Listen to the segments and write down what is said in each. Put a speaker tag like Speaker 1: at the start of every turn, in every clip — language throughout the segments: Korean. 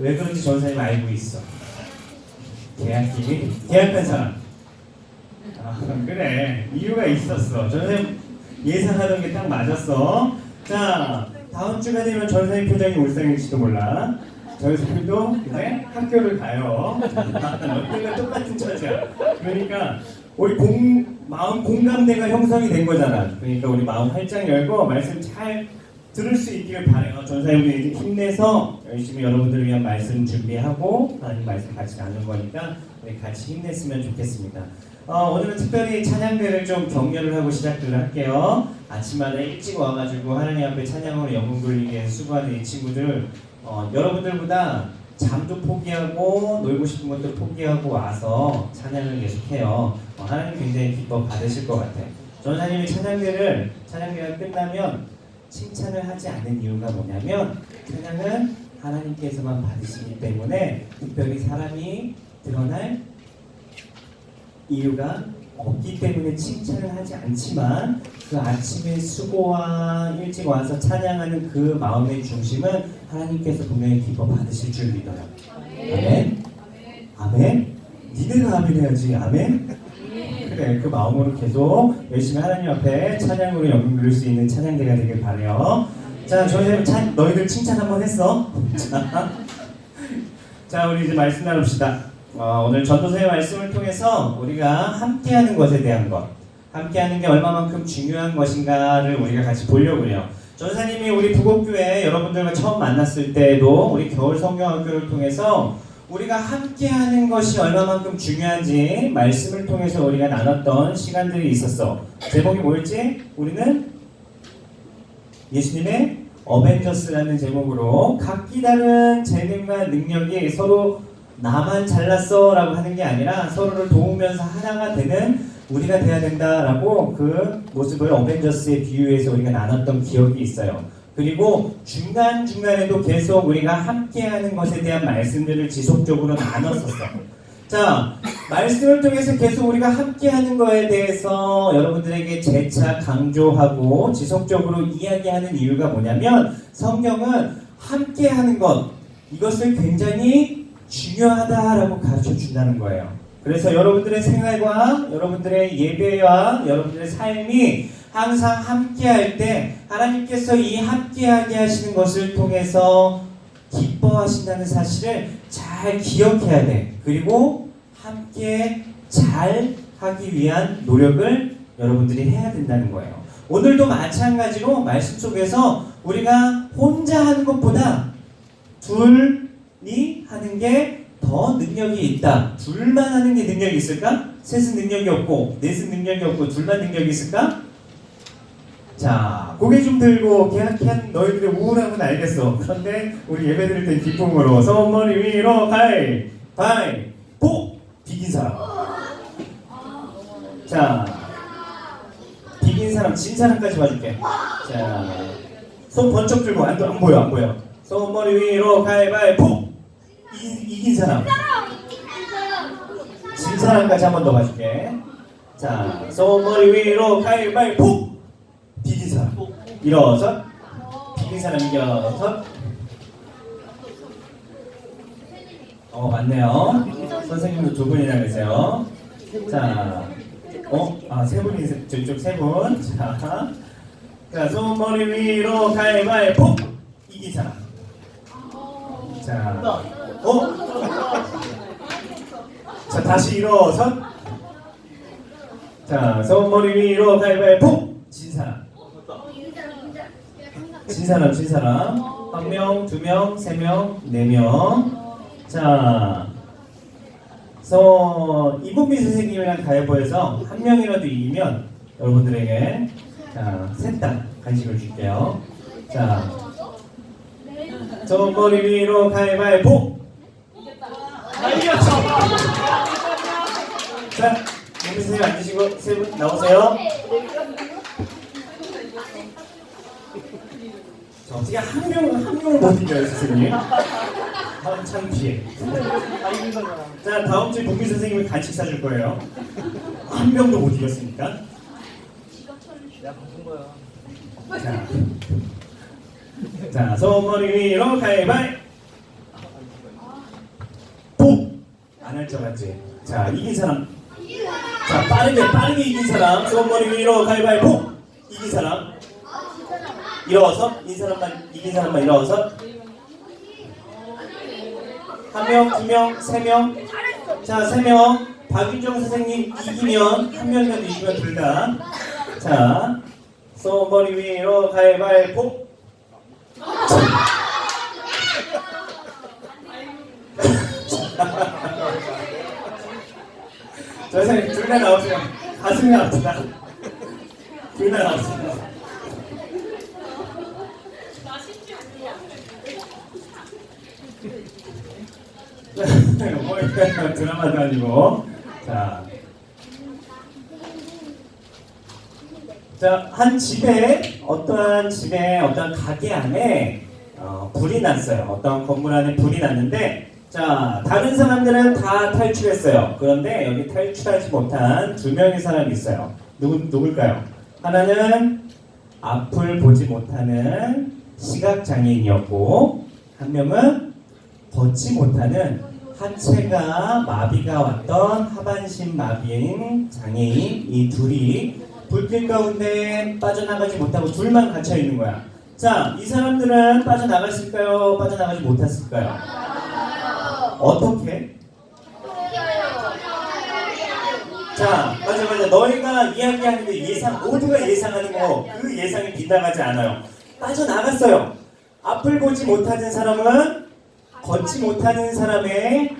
Speaker 1: 왜 그런지 전사님 알고 있어. 계약기이 계약한 사람. 아 그래 이유가 있었어. 전사님 예상하던 게 딱 맞았어. 자 다음 주가 되면 전사님 표정이 울상일지도 몰라. 전사님도 이제 학교를 가요. 언젠가 똑같은 처지야. 그러니까 우리 공 마음 공감대가 형성이 된 거잖아. 그러니까 우리 마음 활짝 열고 말씀 잘 들을 수 있기를 바래요. 전사님도 이제 힘내서 열심히 여러분들을 위한 말씀 준비하고 하나님 말씀 같이 나눈 거니까 우리 같이 힘냈으면 좋겠습니다. 어, 오늘은 특별히 찬양대를 좀 격려를 하고 시작을 할게요. 아침마다 일찍 와가지고 하나님 앞에 찬양으로 영혼 돌리기 위해 수고하는 이 친구들 어, 여러분들보다 잠도 포기하고 놀고 싶은 것도 포기하고 와서 찬양을 계속해요. 어, 하나님 굉장히 기뻐 받으실 것 같아요. 전사님이 찬양대를 찬양대가 끝나면 칭찬을 하지 않는 이유가 뭐냐면 찬양은 하나님께서만 받으시기 때문에 특별히 사람이 드러날 이유가 없기 때문에 칭찬을 하지 않지만 그 아침에 수고와 일찍 와서 찬양하는 그 마음의 중심은 하나님께서 분명히 기뻐 받으실 줄 믿어요. 아멘. 아멘. 니네가 아멘 해야지. 아멘. 그래 그 마음으로 계속 열심히 하나님 앞에 찬양으로 영광 누릴 수 있는 찬양대가 되길 바래요. 자, 저희 찬 너희들 칭찬 한번 했어. 자, 자 우리 이제 말씀 나눕시다. 어, 오늘 전도서의 말씀을 통해서 우리가 함께하는 것에 대한 것, 함께하는 게 얼마만큼 중요한 것인가를 우리가 같이 보려고 해요. 전사님이 우리 부곡교회 여러분들과 처음 만났을 때에도 우리 겨울 성경학교를 통해서 우리가 함께하는 것이 얼마만큼 중요한지 말씀을 통해서 우리가 나눴던 시간들이 있었어. 제목이 뭐였지? 우리는 예수님의 어벤져스라는 제목으로 각기 다른 재능과 능력이 서로 나만 잘났어 라고 하는 게 아니라 서로를 도우면서 하나가 되는 우리가 돼야 된다라고 그 모습을 어벤져스에 비유해서 우리가 나눴던 기억이 있어요. 그리고 중간중간에도 계속 우리가 함께하는 것에 대한 말씀들을 지속적으로 나눴었어. 자, 말씀을 통해서 계속 우리가 함께하는 거에 대해서 여러분들에게 재차 강조하고 지속적으로 이야기하는 이유가 뭐냐면 성경은 함께하는 것 이것을 굉장히 중요하다라고 가르쳐 준다는 거예요. 그래서 여러분들의 생활과 여러분들의 예배와 여러분들의 삶이 항상 함께할 때 하나님께서 이 함께하게 하시는 것을 통해서 기뻐하신다는 사실을 잘 기억해야 돼. 그리고 함께 잘 하기 위한 노력을 여러분들이 해야 된다는 거예요. 오늘도 마찬가지로 말씀 속에서 우리가 혼자 하는 것보다 둘이 하는 게 더 능력이 있다. 둘만 하는 게 능력이 있을까? 셋은 능력이 없고 넷은 능력이 없고 둘만 능력이 있을까? 자, 고개 좀 들고 계약한 너희들의 우울함은 알겠어. 그런데 우리 예배 드릴 때 기쁨으로 손머리 위로 가이 바이 보 비긴 사람. 자, 비긴 사람 진 사람까지 봐줄게. 자, 손 번쩍 들고 안, 안 보여 안 보여. 손머리 위로 가위바위보 이긴, 이긴 사람. 진 사람까지 한 번 더 봐줄게. 자, 손머리 위로 가위바위보 비긴 사람. 일어서 비긴 사람 이겨서 어 맞네요. 선생님도 두 분이나 계세요. 자, 어, 아세 분이 저쪽 세 분. 자, 자 손머리 위로 가위바위보 이긴 사람. 자, 어? 자 다시 일어서. 자 손머리 위로 가위바위보 진 사람. 진 사람, 진 사람. 한 명, 두 명, 세 명, 네 명. 자, 그래서 이봉미 선생님이랑 가위바위보에서 한 명이라도 이기면 여러분들에게 자, 셋다 간식을 줄게요. 자, 저 머리 위로 가위바위보. 아, 이겼어. 자, 이봉미 선생님 앉으시고 세 분 나오세요. 자, 어떻게 한 명을 한 명을 못 이겨요, 선생님? 아, 참 피해. 자, 다음 주에 동미 선생님이 간식 사줄 거예요. 한 명도 못 이겼으니까. 자, 자, 손머리 위로 가위바위. 안할 줄 알았지. 자, 이긴 사람. 자, 빠르게, 빠르게 이긴 사람. 손머리 위로 가위바위보. 이긴 사람. 일어서. 이 사람만, 이긴 사람만 일어서. 한 명, 두 명, 세 명. 자, 세 명. 박윤정 선생님 이기면, 한 명이라도 이기면 둘 다. 자, 손머리 위로 가위바위보. 저 선생님 둘 다 나오세요. 가슴이 아프다. 둘 다 나오세요. 뭐 이렇게 드라마도 아니고 자. 자, 한 집에 어떠한 집에 어떤 가게 안에 어, 불이 났어요. 어떤 건물 안에 불이 났는데 자, 다른 사람들은 다 탈출했어요. 그런데 여기 탈출하지 못한 두 명의 사람이 있어요. 누구 누굴까요? 하나는 앞을 보지 못하는 시각 장애인이었고 한 명은 걷지 못하는 하체가 마비가 왔던 하반신 마비인 장애인 이 둘이 불길 가운데 빠져나가지 못하고 둘만 갇혀 있는 거야. 자, 이 사람들은 빠져나갔을까요? 빠져나가지 못했을까요? 어떻게? 자, 맞아, 맞아. 너희가 이야기하는 게 예상, 모두가 예상하는 거, 그 예상이 빗나가지 않아요. 빠져나갔어요. 앞을 보지 못하는 사람은 걷지 못하는 사람의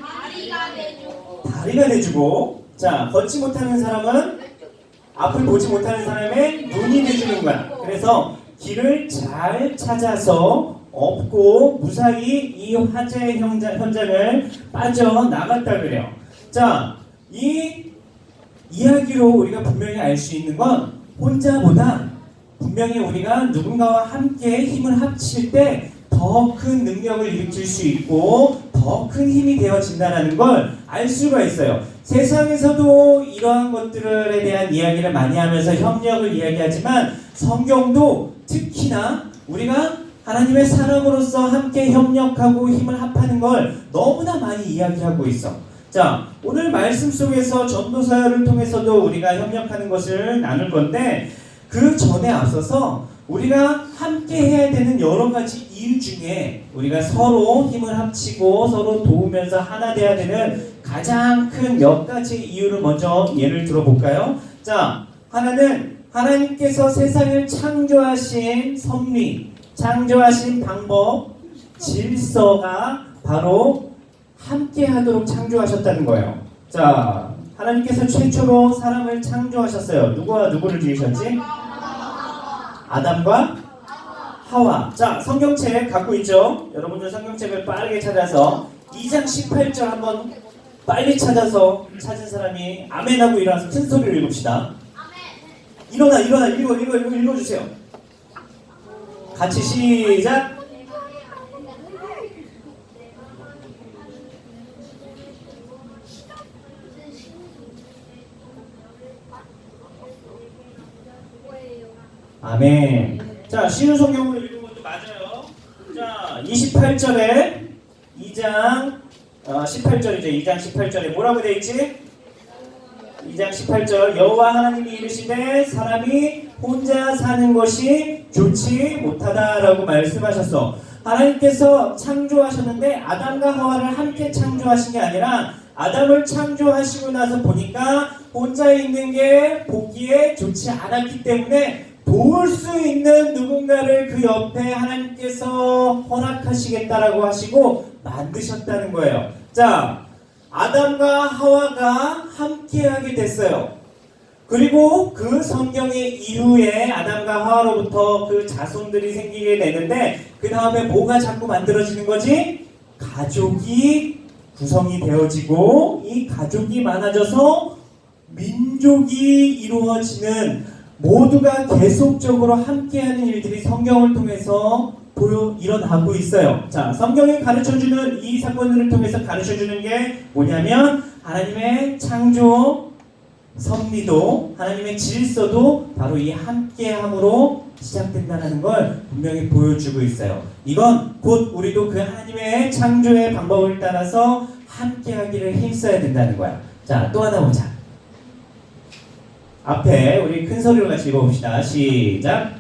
Speaker 1: 다리가 돼주고, 자, 걷지 못하는 사람은 앞을 보지 못하는 사람의 눈이 돼주는 거야. 그래서 길을 잘 찾아서 없고 무사히 이 화재 현장, 현장을 빠져나갔다 그래요. 자, 이 이야기로 우리가 분명히 알 수 있는 건 혼자보다 분명히 우리가 누군가와 함께 힘을 합칠 때 더 큰 능력을 일으킬 수 있고 더 큰 힘이 되어진다는 걸 알 수가 있어요. 세상에서도 이러한 것들에 대한 이야기를 많이 하면서 협력을 이야기하지만 성경도 특히나 우리가 하나님의 사람으로서 함께 협력하고 힘을 합하는 걸 너무나 많이 이야기하고 있어. 자, 오늘 말씀 속에서 전도사를 통해서도 우리가 협력하는 것을 나눌 건데 그 전에 앞서서 우리가 함께 해야 되는 여러 가지 이유 중에 우리가 서로 힘을 합치고 서로 도우면서 하나 돼야 되는 가장 큰 몇 가지 이유를 먼저 예를 들어볼까요? 자, 하나는 하나님께서 세상을 창조하신 섭리, 창조하신 방법, 질서가 바로 함께 하도록 창조하셨다는 거예요. 자, 하나님께서 최초로 사람을 창조하셨어요. 누구와 누구를 지으셨지? 아담과 하와. 자, 성경책 갖고 있죠? 여러분들 성경책을 빠르게 찾아서 2장 18절 한번 빨리 찾아서 찾은 사람이 아멘하고 일어나서 큰 소리로 읽읍시다. 일어나, 일어나, 읽어, 읽어, 읽어, 읽어주세요. 같이 시작. 아멘. 자, 쉬운 성경으로 읽은 것도 맞아요. 자, 28절에 2장 어, 18절이죠. 2장 18절에 뭐라고 돼 있지? 2장 18절 여호와 하나님이 이르시되 사람이 혼자 사는 것이 좋지 못하다라고 말씀하셨어. 하나님께서 창조하셨는데 아담과 하와를 함께 창조하신 게 아니라 아담을 창조하시고 나서 보니까 혼자 있는 게 보기에 좋지 않았기 때문에 도울 수 있는 누군가를 그 옆에 하나님께서 허락하시겠다라고 하시고 만드셨다는 거예요. 자, 아담과 하와가 함께하게 됐어요. 그리고 그 성경의 이후에 아담과 하와로부터 그 자손들이 생기게 되는데 그 다음에 뭐가 자꾸 만들어지는 거지? 가족이 구성이 되어지고 이 가족이 많아져서 민족이 이루어지는 모두가 계속적으로 함께하는 일들이 성경을 통해서 보여 일어나고 있어요. 자, 성경이 가르쳐주는 이 사건들을 통해서 가르쳐주는 게 뭐냐면 하나님의 창조 섭리도 하나님의 질서도 바로 이 함께함으로 시작된다는 걸 분명히 보여주고 있어요. 이건 곧 우리도 그 하나님의 창조의 방법을 따라서 함께하기를 힘써야 된다는 거야. 자, 또 하나 보자. 앞에 우리 큰 소리로 같이 읽어봅시다. 시작.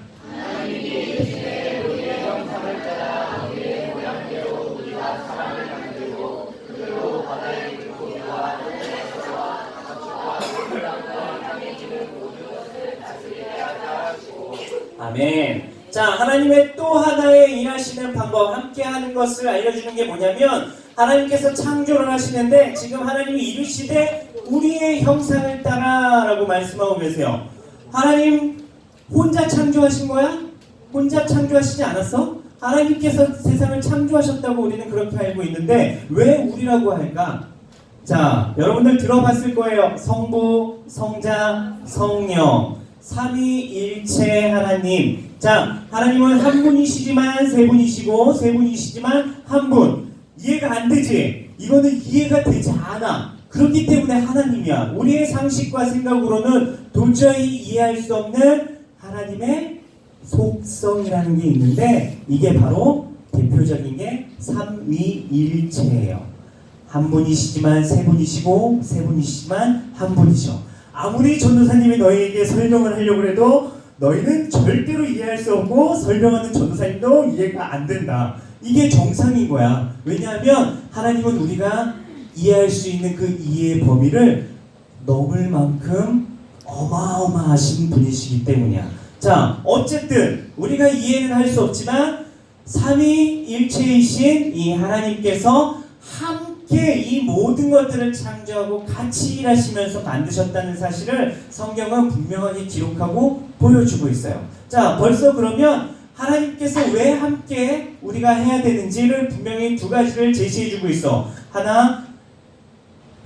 Speaker 1: 아멘. 자, 하나님의 또 하나의 일하시는 방법, 함께 하는 것을 알려주는 게 뭐냐면, 하나님께서 창조를 하시는데, 지금 하나님이 이르시되, 우리의 형상을 따라 라고 말씀하고 계세요. 하나님 혼자 창조하신 거야? 혼자 창조하시지 않았어? 하나님께서 세상을 창조하셨다고 우리는 그렇게 알고 있는데, 왜 우리라고 할까? 자, 여러분들 들어봤을 거예요. 성부, 성자, 성령. 삼위일체 하나님. 자, 하나님은 한 분이시지만 세 분이시고 세 분이시지만 한 분. 이해가 안 되지? 이거는 이해가 되지 않아. 그렇기 때문에 하나님이야. 우리의 상식과 생각으로는 도저히 이해할 수 없는 하나님의 속성이라는 게 있는데 이게 바로 대표적인 게 삼위일체예요. 한 분이시지만 세 분이시고 세 분이시지만 한 분이셔. 아무리 전도사님이 너희에게 설명을 하려고 해도 너희는 절대로 이해할 수 없고 설명하는 전도사님도 이해가 안 된다. 이게 정상인 거야. 왜냐하면 하나님은 우리가 이해할 수 있는 그 이해의 범위를 넘을 만큼 어마어마하신 분이시기 때문이야. 자, 어쨌든 우리가 이해는 할 수 없지만 삼위일체이신 이 하나님께서 함께 이 모든 것들을 창조하고 같이 일하시면서 만드셨다는 사실을 성경은 분명하게 기록하고 보여주고 있어요. 자, 벌써 그러면 하나님께서 왜 함께 우리가 해야 되는지를 분명히 두 가지를 제시해주고 있어. 하나,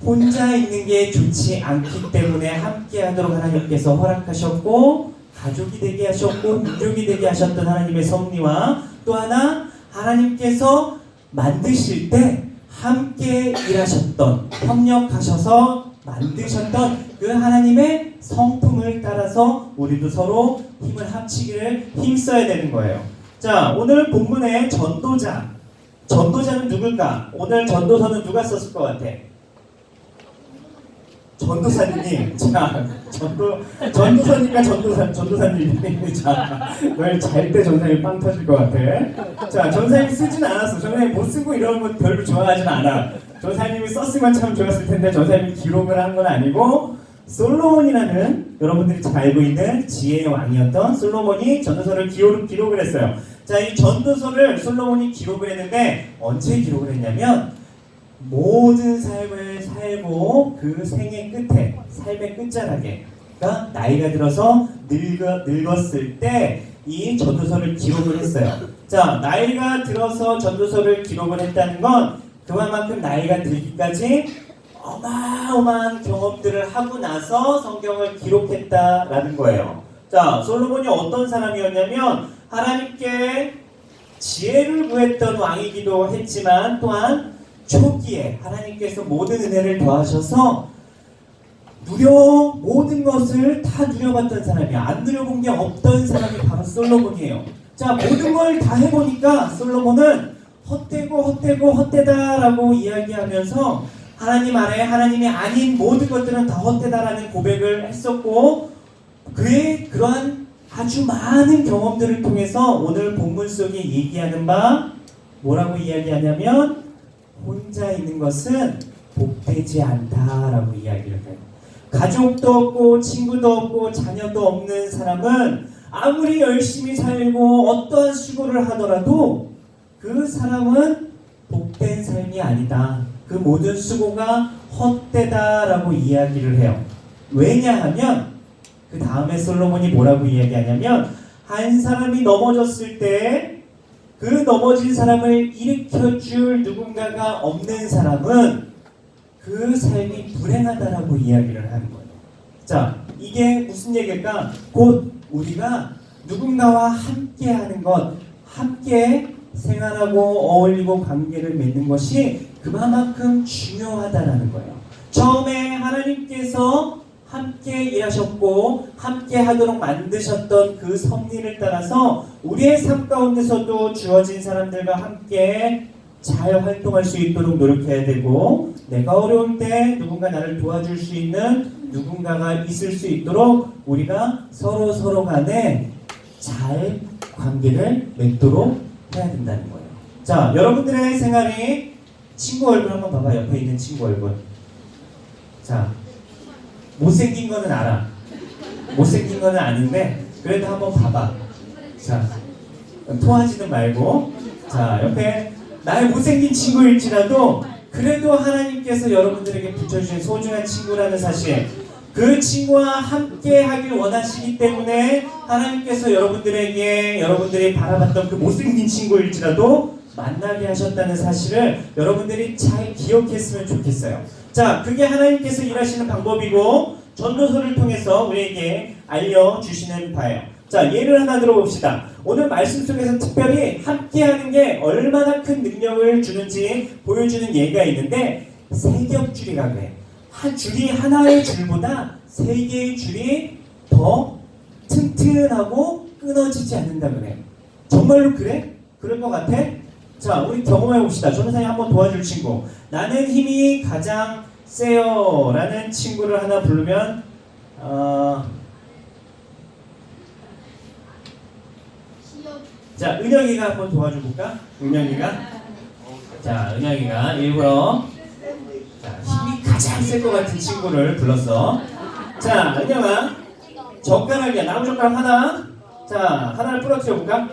Speaker 1: 혼자 있는 게 좋지 않기 때문에 함께 하도록 하나님께서 허락하셨고, 가족이 되게 하셨고, 민족이 되게 하셨던 하나님의 섭리와 또 하나, 하나님께서 만드실 때 함께 일하셨던, 협력하셔서 만드셨던 그 하나님의 성품을 따라서 우리도 서로 힘을 합치기를 힘써야 되는 거예요. 자, 오늘 본문의 전도자. 전도자는 누굴까? 오늘 전도서는 누가 썼을 것 같아? 전도사님, 자, 전도, 전도사니까 전도사, 전도사님. 자, 널잘때 전사님 빵 터질 것 같아. 자, 전사님 쓰진 않았어. 전사님 못 쓰고 이런 거 별로 좋아하진 않아. 전사님이 썼으면 참 좋았을 텐데, 전사님이 기록을 한 건 아니고, 솔로몬이라는 여러분들이 잘 알고 있는 지혜의 왕이었던 솔로몬이 전도서를 기록, 기록을 했어요. 자, 이 전도서를 솔로몬이 기록을 했는데, 언제 기록을 했냐면, 모든 삶을 살고 그 생의 끝에 삶의 끝자락에 그러니까 나이가 들어서 늙어, 늙었을 때 이 전도서를 기록을 했어요. 자 나이가 들어서 전도서를 기록을 했다는 건 그만큼 나이가 들기까지 어마어마한 경험들을 하고 나서 성경을 기록했다라는 거예요. 자 솔로몬이 어떤 사람이었냐면 하나님께 지혜를 구했던 왕이기도 했지만 또한 초기에 하나님께서 모든 은혜를 더하셔서 누려 모든 것을 다 누려봤던 사람이야. 안 누려본 게 없던 사람이 바로 솔로몬이에요. 자, 모든 걸 다 해보니까 솔로몬은 헛되고 헛되고 헛되다라고 이야기하면서 하나님 아래 하나님이 아닌 모든 것들은 다 헛되다라는 고백을 했었고 그의 그러한 아주 많은 경험들을 통해서 오늘 본문 속에 얘기하는 바 뭐라고 이야기하냐면 혼자 있는 것은 복되지 않다라고 이야기를 해요. 가족도 없고 친구도 없고 자녀도 없는 사람은 아무리 열심히 살고 어떠한 수고를 하더라도 그 사람은 복된 삶이 아니다. 그 모든 수고가 헛되다라고 이야기를 해요. 왜냐하면 그 다음에 솔로몬이 뭐라고 이야기하냐면 한 사람이 넘어졌을 때 그 넘어진 사람을 일으켜 줄 누군가가 없는 사람은 그 삶이 불행하다라고 이야기를 하는 거예요. 자, 이게 무슨 얘기일까? 곧 우리가 누군가와 함께 하는 것, 함께 생활하고 어울리고 관계를 맺는 것이 그만큼 중요하다라는 거예요. 처음에 하나님께서 함께 일하셨고 함께 하도록 만드셨던 그 섭리를 따라서 우리의 삶 가운데서도 주어진 사람들과 함께 잘 활동할 수 있도록 노력해야 되고 내가 어려울 때 누군가 나를 도와줄 수 있는 누군가가 있을 수 있도록 우리가 서로 서로 간에 잘 관계를 맺도록 해야 된다는 거예요. 자, 여러분들의 생활이 친구 얼굴 한번 봐봐. 옆에 있는 친구 얼굴. 자, 못생긴 거는 알아. 못생긴 거는 아는데 그래도 한번 봐봐. 자, 토하지는 말고 자 옆에 나의 못생긴 친구일지라도 그래도 하나님께서 여러분들에게 붙여주신 소중한 친구라는 사실 그 친구와 함께 하길 원하시기 때문에 하나님께서 여러분들에게 여러분들이 바라봤던 그 못생긴 친구일지라도 만나게 하셨다는 사실을 여러분들이 잘 기억했으면 좋겠어요. 자, 그게 하나님께서 일하시는 방법이고 전도서를 통해서 우리에게 알려주시는 바예요. 자, 예를 하나 들어봅시다. 오늘 말씀 속에서 특별히 함께하는 게 얼마나 큰 능력을 주는지 보여주는 예가 있는데 세 겹줄이라고 해. 한 줄이 하나의 줄보다 세 개의 줄이 더 튼튼하고 끊어지지 않는다 그래. 정말로 그래? 그럴 것 같아? 자, 우리 경험해 봅시다. 전도사님 한번 도와줄 친구. 나는 힘이 가장 세요. 라는 친구를 하나 부르면, 어, 자, 은영이가 한번 도와줘 볼까? 은영이가? 자, 은영이가 일부러 자, 힘이 가장 셀 것 같은 친구를 불렀어. 자, 은영아, 젓가락이야. 나무 젓가락 하나. 자, 하나를 부러뜨려 볼까?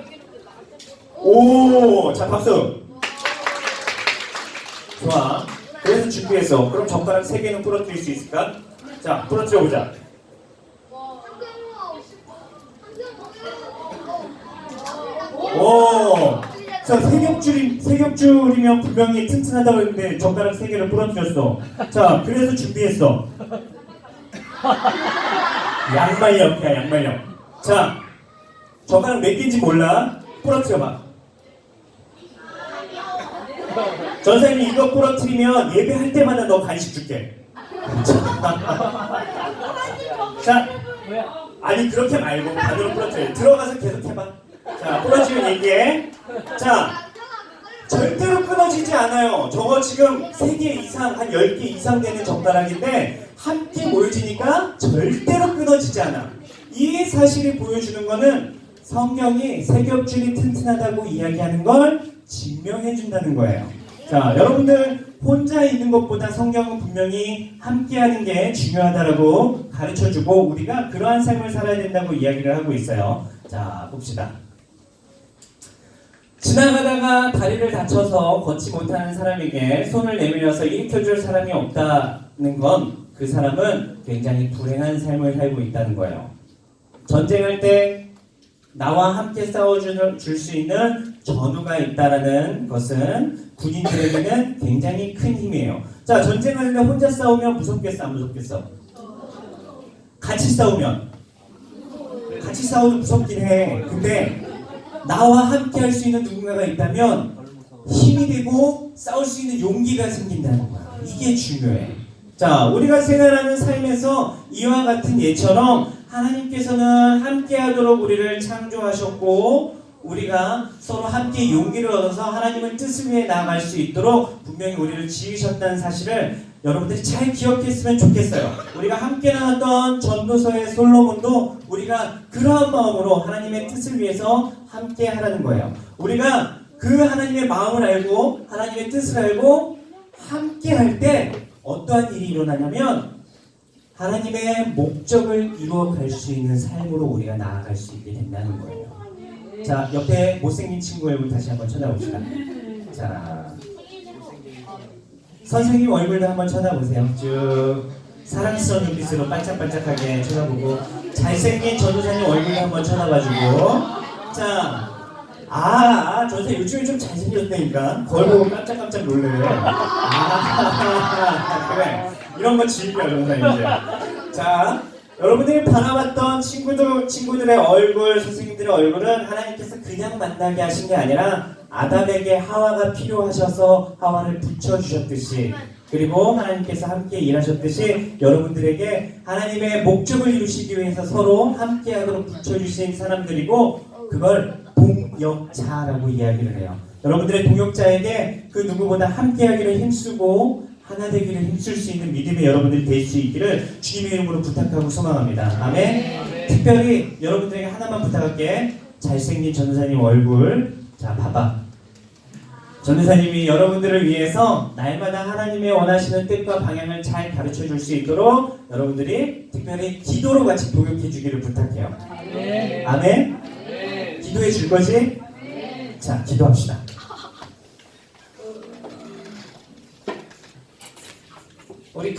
Speaker 1: 오, 자, 박수. 좋아. 그래서 준비했어. 그럼 젓가락 세 개는 부러뜨릴 수 있을까? 자, 부러뜨려 보자. 오. 자, 세 겹줄이, 세 겹줄이면 분명히 튼튼하다고 했는데 젓가락 세 개를 부러뜨렸어. 자, 그래서 준비했어. 양말력이야, 양말력. 자, 젓가락 몇 개인지 몰라. 부러뜨려봐. 전사님이 이거 부러뜨리면 예배할 때마다 너 간식 줄게. 자, 아니 그렇게 말고 반으로 부러뜨려. 들어가서 계속 해봐. 자, 부러지면 얘기해. 자, 절대로 끊어지지 않아요. 저거 지금 3개 이상, 한 10개 이상 되는 젓가락인데 함께 모여지니까 절대로 끊어지지 않아. 이 사실이 보여주는 거는 성경이 세겹줄이 튼튼하다고 이야기하는 걸 증명해 준다는 거예요. 자, 여러분들 혼자 있는 것보다 성경은 분명히 함께하는 게 중요하다라고 가르쳐 주고 우리가 그러한 삶을 살아야 된다고 이야기를 하고 있어요. 자, 봅시다. 지나가다가 다리를 다쳐서 걷지 못하는 사람에게 손을 내밀어서 일으켜줄 사람이 없다는 건 그 사람은 굉장히 불행한 삶을 살고 있다는 거예요. 전쟁할 때 나와 함께 싸워줄 수 있는 전우가 있다라는 것은 군인들에게는 굉장히 큰 힘이에요. 자, 전쟁하는데 혼자 싸우면 무섭겠어, 안 무섭겠어? 같이 싸우면 같이 싸우도 무섭긴 해. 근데 나와 함께 할 수 있는 누군가가 있다면 힘이 되고 싸울 수 있는 용기가 생긴다는 거야. 이게 중요해. 자, 우리가 생활하는 삶에서 이와 같은 예처럼 하나님께서는 함께 하도록 우리를 창조하셨고 우리가 서로 함께 용기를 얻어서 하나님의 뜻을 위해 나아갈 수 있도록 분명히 우리를 지으셨다는 사실을 여러분들이 잘 기억했으면 좋겠어요. 우리가 함께 나왔던 전도서의 솔로몬도 우리가 그러한 마음으로 하나님의 뜻을 위해서 함께 하라는 거예요. 우리가 그 하나님의 마음을 알고 하나님의 뜻을 알고 함께 할 때 어떠한 일이 일어나냐면 하나님의 목적을 이루어갈 수 있는 삶으로 우리가 나아갈 수 있게 된다는 거예요. 자, 옆에 못생긴 친구 얼굴 다시 한번 쳐다봅시다. 자, 선생님 얼굴도 한번 쳐다보세요. 쭉 사랑스러운 눈빛으로 반짝반짝하게 쳐다보고 잘생긴 전도사님 얼굴도 한번 쳐다봐주고 자, 아, 전도사 요즘에 좀 잘생겼다니까 거울 보고 깜짝깜짝 놀래요. 아, 그래. 이런 거 즐겨 전도사님 이제. 자, 여러분들이 바라봤던 친구들, 친구들의 얼굴, 선생님들의 얼굴은 하나님께서 그냥 만나게 하신 게 아니라 아담에게 하와가 필요하셔서 하와를 붙여주셨듯이 그리고 하나님께서 함께 일하셨듯이 여러분들에게 하나님의 목적을 이루시기 위해서 서로 함께하도록 붙여주신 사람들이고 그걸 동역자라고 이야기를 해요. 여러분들의 동역자에게 그 누구보다 함께하기를 힘쓰고 하나 되기를 힘쓸 수 있는 믿음의 여러분들이 될 수 있기를 주님의 이름으로 부탁하고 소망합니다. 아멘. 특별히 여러분들에게 하나만 부탁할게. 잘생긴 전도사님 얼굴 자 봐봐. 전도사님이 여러분들을 위해서 날마다 하나님의 원하시는 뜻과 방향을 잘 가르쳐 줄 수 있도록 여러분들이 특별히 기도로 같이 동역해 주기를 부탁해요. 아멘. 기도해 줄 거지? 자, 기도합시다. 우리